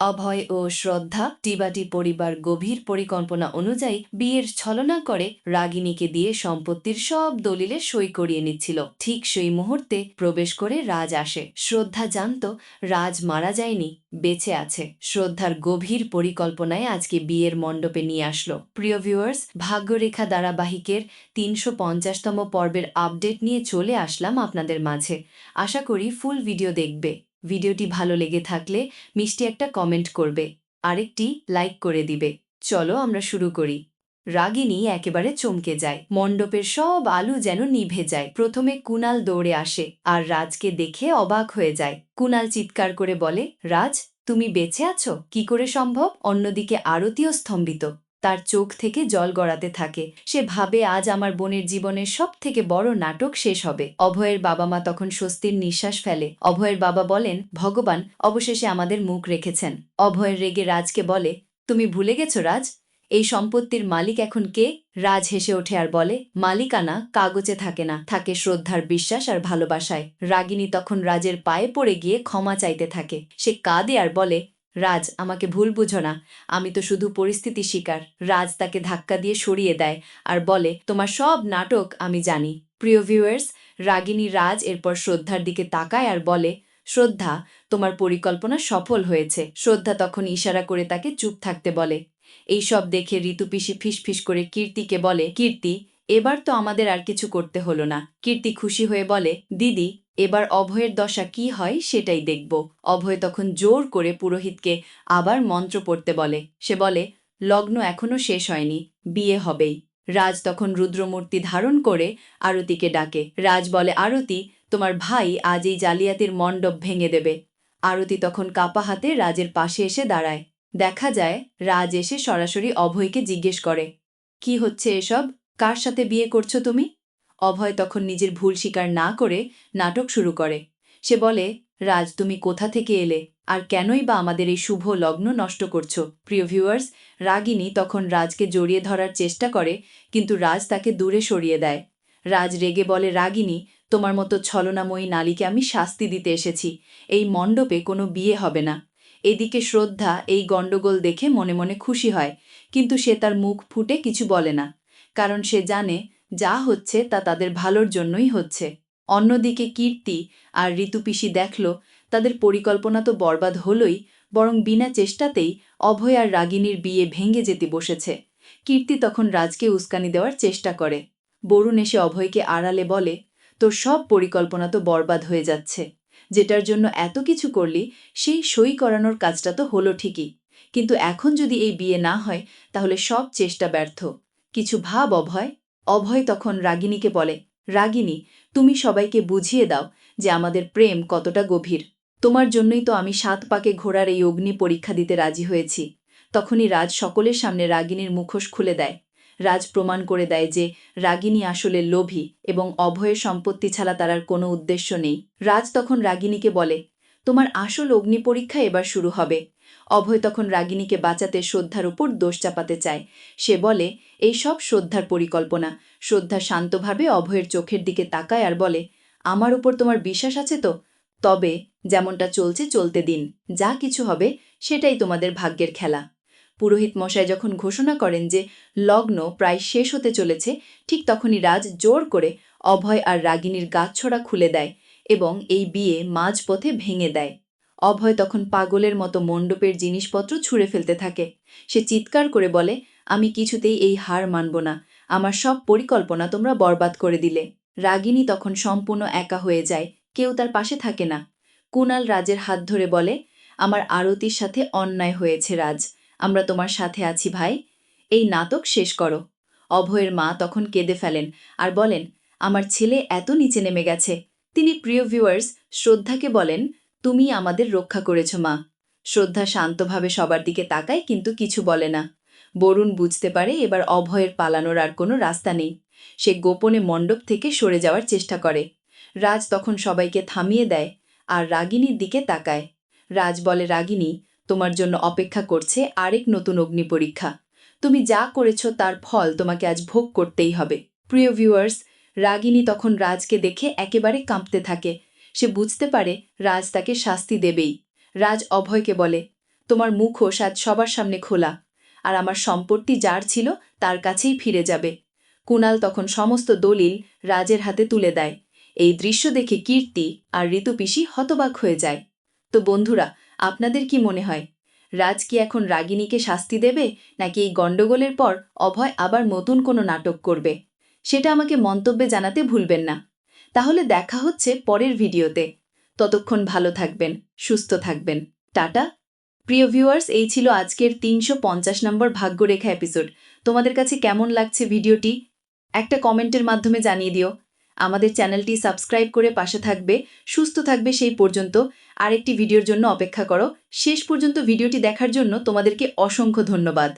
অভয় ও শ্রদ্ধা টিবাটি পরিবার গভীর পরিকল্পনা অনুযায়ী বিয়ের ছলনা করে রাগিনীকে দিয়ে সম্পত্তির সব দলিলে সই করিয়ে নিচ্ছিল। ঠিক সেই মুহূর্তে প্রবেশ করে রাজ আসে। শ্রদ্ধা জানত রাজ মারা যায়নি, বেঁচে আছে। শ্রদ্ধার গভীর পরিকল্পনায় আজকে বিয়ের মণ্ডপে নিয়ে আসলো। প্রিয় ভিউয়ার্স, ভাগ্যরেখা ধারাবাহিকের তিনশো পঞ্চাশতম পর্বের আপডেট নিয়ে চলে আসলাম আপনাদের মাঝে। আশা করি ফুল ভিডিও দেখবে। ভিডিওটি ভালো লেগে থাকলে মিষ্টি একটা কমেন্ট করবে, আরেকটি লাইক করে দিবে। চলো আমরা শুরু করি। রাগিনী একেবারে চমকে যায়। মণ্ডপের সব আলু যেন নিভে যায়। প্রথমে কুনাল দৌড়ে আসে আর রাজকে দেখে অবাক হয়ে যায়। কুনাল চিৎকার করে বলে, রাজ, তুমি বেঁচে আছো? কি করে সম্ভব? অন্যদিকে আরতিও স্তম্ভিত। তার চোখ থেকে জল গড়াতে থাকে। সে ভাবে আজ আমার বোনের জীবনের সব থেকে বড় নাটক শেষ হবে। অভয়ের বাবা মা তখন স্বস্তির নিঃশ্বাস ফেলে। অভয়ের বাবা বলেন, ভগবান, অবশেষে আমাদের মুখ রেখেছেন। অভয়ের রেগে রাজকে বলে, তুমি ভুলে গেছো রাজ? এই সম্পত্তির মালিক এখন কে? রাজ হেসে ওঠে আর বলে, মালিকানা কাগজে থাকে না। থাকে শ্রদ্ধার বিশ্বাস আর ভালোবাসায়। রাগিনী তখন রাজের পায়ে পড়ে গিয়ে ক্ষমা চাইতে থাকে। সে কাঁদে আর বলে রাজ, আমাকে ভুল বুঝো না। আমি তো শুধু পরিস্থিতি শিকার। রাজ তাকে ধাক্কা দিয়ে সরিয়ে দেয় আর বলে, তোমার সব নাটক আমি জানি। প্রিয় ভিউয়ার্স রাগিনী রাজ এরপর শ্রদ্ধার দিকে তাকায় আর বলে, শ্রদ্ধা, তোমার পরিকল্পনা সফল হয়েছে। শ্রদ্ধা তখন ইশারা করে তাকে চুপ থাকতে বলে। এই সব দেখে ঋতুপিসি ফিসফিস করে কীর্তিকে বলে, কীর্তি, এবার তো আমাদের আর কিছু করতে হলো না। কীর্তি খুশি হয়ে বলে, দিদি এবার অভয়ের দশা কি হয় সেটাই দেখব। অভয় তখন জোর করে পুরোহিতকে আবার মন্ত্র পড়তে বলে। সে বলে, লগ্ন এখনও শেষ হয়নি, বিয়ে হবেই। রাজ তখন রুদ্রমূর্তি ধারণ করে আরতিকে ডাকে। রাজ বলে, আরতি, তোমার ভাই আজ এই জালিয়াতির মণ্ডপ ভেঙে দেবে। আরতি তখন কাপা হাতে রাজের পাশে এসে দাঁড়ায়। দেখা যায়, রাজ এসে সরাসরি অভয়কে জিজ্ঞেস করে, কি হচ্ছে এসব? কার সাথে বিয়ে করছ তুমি? অভয় তখন নিজের ভুল স্বীকার না করে নাটক শুরু করে। সে বলে, রাজ, তুমি কোথা থেকে এলে? আর কেনই বা আমাদের এই শুভ লগ্ন নষ্ট করছ? প্রিয় ভিউয়ার্স, রাগিনী তখন রাজকে জড়িয়ে ধরার চেষ্টা করে, কিন্তু রাজ তাকে দূরে সরিয়ে দেয়। রাজ রেগে বলে, রাগিনী, তোমার মতো ছলনাময়ী নালীকে আমি শাস্তি দিতে এসেছি। এই মণ্ডপে কোনো বিয়ে হবে না। এদিকে শ্রদ্ধা এই গণ্ডগোল দেখে মনে মনে খুশি হয়, কিন্তু সে তার মুখ ফুটে কিছু বলে না। কারণ সে জানে যা হচ্ছে তা তাদের ভালোর জন্যই হচ্ছে। অন্যদিকে কীর্তি আর ঋতুপিসি দেখল, তাদের পরিকল্পনা তো বরবাদ হলই, বরং বিনা চেষ্টাতেই অভয় আর রাগিনীর বিয়ে ভেঙে যেতে বসেছে। কীর্তি তখন রাজকে উস্কানি দেওয়ার চেষ্টা করে। বরুণ এসে অভয়কে আড়ালে বলে, তোর সব পরিকল্পনা তো বরবাদ হয়ে যাচ্ছে। যেটার জন্য এত কিছু করলি, সেই সই করানোর কাজটা তো হলো ঠিকই। কিন্তু এখন যদি এই বিয়ে না হয়, তাহলে সব চেষ্টা ব্যর্থ। কিছু ভাব অভয়? অভয় তখন রাগিনীকে বলে, রাগিনী, তুমি সবাইকে বুঝিয়ে দাও যে আমাদের প্রেম কতটা গভীর। তোমার জন্যই তো আমি সাত পাকে ঘোড়ার এই অগ্নি পরীক্ষা দিতে রাজি হয়েছি তখনই রাজ সকলের সামনে রাগিনীর মুখোশ খুলে দেয়। রাজ প্রমাণ করে দেয় যে রাগিনী আসলে লোভী এবং অভয়ের সম্পত্তি ছাড়া তার আর কোনো উদ্দেশ্য নেই। রাজ তখন রাগিনীকে বলে তোমার আসল অগ্নি পরীক্ষা এবার শুরু হবে। অভয় তখন রাগিনীকে বাঁচাতে শ্রদ্ধার উপর দোষ চাপাতে চায়। সে বলে, এই সব শ্রদ্ধার পরিকল্পনা। শ্রদ্ধা শান্তভাবে অভয়ের চোখের দিকে তাকায় আর বলে, আমার উপর তোমার বিশ্বাস আছে তো? তবে যেমনটা চলছে, চলতে দিন। যা কিছু হবে, সেটাই তোমাদের ভাগ্যের খেলা। পুরোহিত মশাই যখন ঘোষণা করেন যে লগ্ন প্রায় শেষ হতে চলেছে, ঠিক তখনই রাজ জোর করে অভয় আর রাগিনীর গাছছড়া খুলে দেয়। এবং এই বিয়ে মাঝপথে ভেঙে দেয়। অভয় তখন পাগলের মতো মণ্ডপের জিনিসপত্র ছুঁড়ে ফেলতে থাকে। সে চিৎকার করে বলে, আমি কিছুতেই এই হার মানব না। আমার সব পরিকল্পনা তোমরা বরবাদ করে দিলে রাগিনী তখন সম্পূর্ণ একা হয়ে যায়, কেউ তার পাশে থাকে না। কুনাল রাজের হাত ধরে বলে, আমার আরতির সাথে অন্যায় হয়েছে রাজ। আমরা তোমার সাথে আছি ভাই। এই নাটক শেষ করো অভয়ের মা তখন কেঁদে ফেলেন আর বলেন, আমার ছেলে এত নিচে নেমে গেছে। তিনি প্রিয় ভিউয়ার্স শ্রদ্ধাকে বলেন, তুমি আমাদের রক্ষা করেছ, মা। শ্রদ্ধা শান্তভাবে সবার দিকে তাকায়, কিন্তু কিছু বলে না। বরুণ বুঝতে পারে এবার অভয়ের পালানোর আর কোনো রাস্তা নেই। সে গোপনে মণ্ডপ থেকে সরে যাওয়ার চেষ্টা করে। রাজ তখন সবাইকে থামিয়ে দেয় আর রাগিনীর দিকে তাকায়। রাজ বলে, রাগিনী, তোমার জন্য অপেক্ষা করছে আরেক নতুন অগ্নি পরীক্ষা। তুমি যা করেছ তার ফল তোমাকে আজ ভোগ করতেই হবে। প্রিয় ভিউয়ার্স রাগিনী তখন রাজকে দেখে একেবারে কাঁপতে থাকে। সে বুঝতে পারে রাজ তাকে শাস্তি দেবেই। রাজ অভয়কে বলে, তোমার মুখোশ আজ সবার সামনে খোলা। আর আমার সম্পত্তি যার ছিল, তার কাছেই ফিরে যাবে। কুণাল তখন সমস্ত দলিল রাজের হাতে তুলে দেয়। এই দৃশ্য দেখে কীর্তি আর ঋতুপিসি হতবাক হয়ে যায়। তো বন্ধুরা, আপনাদের কি মনে হয়, রাজ কি এখন রাগিনীকে শাস্তি দেবে, নাকি এই গণ্ডগোলের পর অভয় আবার নতুন কোনো নাটক করবে? সেটা আমাকে মন্তব্যে জানাতে ভুলবেন না। তাহলে দেখা হচ্ছে পরের ভিডিওতে। ততক্ষণ ভালো থাকবেন, সুস্থ থাকবেন। টাটা। প্রিয় ভিউয়ার্স, এই ছিল আজকের তিনশো পঞ্চাশ নম্বর ভাগ্যরেখা এপিসোড। তোমাদের কাছে কেমন লাগছে ভিডিওটি? একটা কমেন্টের মাধ্যমে জানিয়ে দিও। আমাদের চ্যানেলটি সাবস্ক্রাইব করে পাশে থাকবে, সুস্থ থাকবে সেই পর্যন্ত। আরেকটি ভিডিওর জন্য অপেক্ষা করো। শেষ পর্যন্ত ভিডিওটি দেখার জন্য তোমাদেরকে অসংখ্য ধন্যবাদ।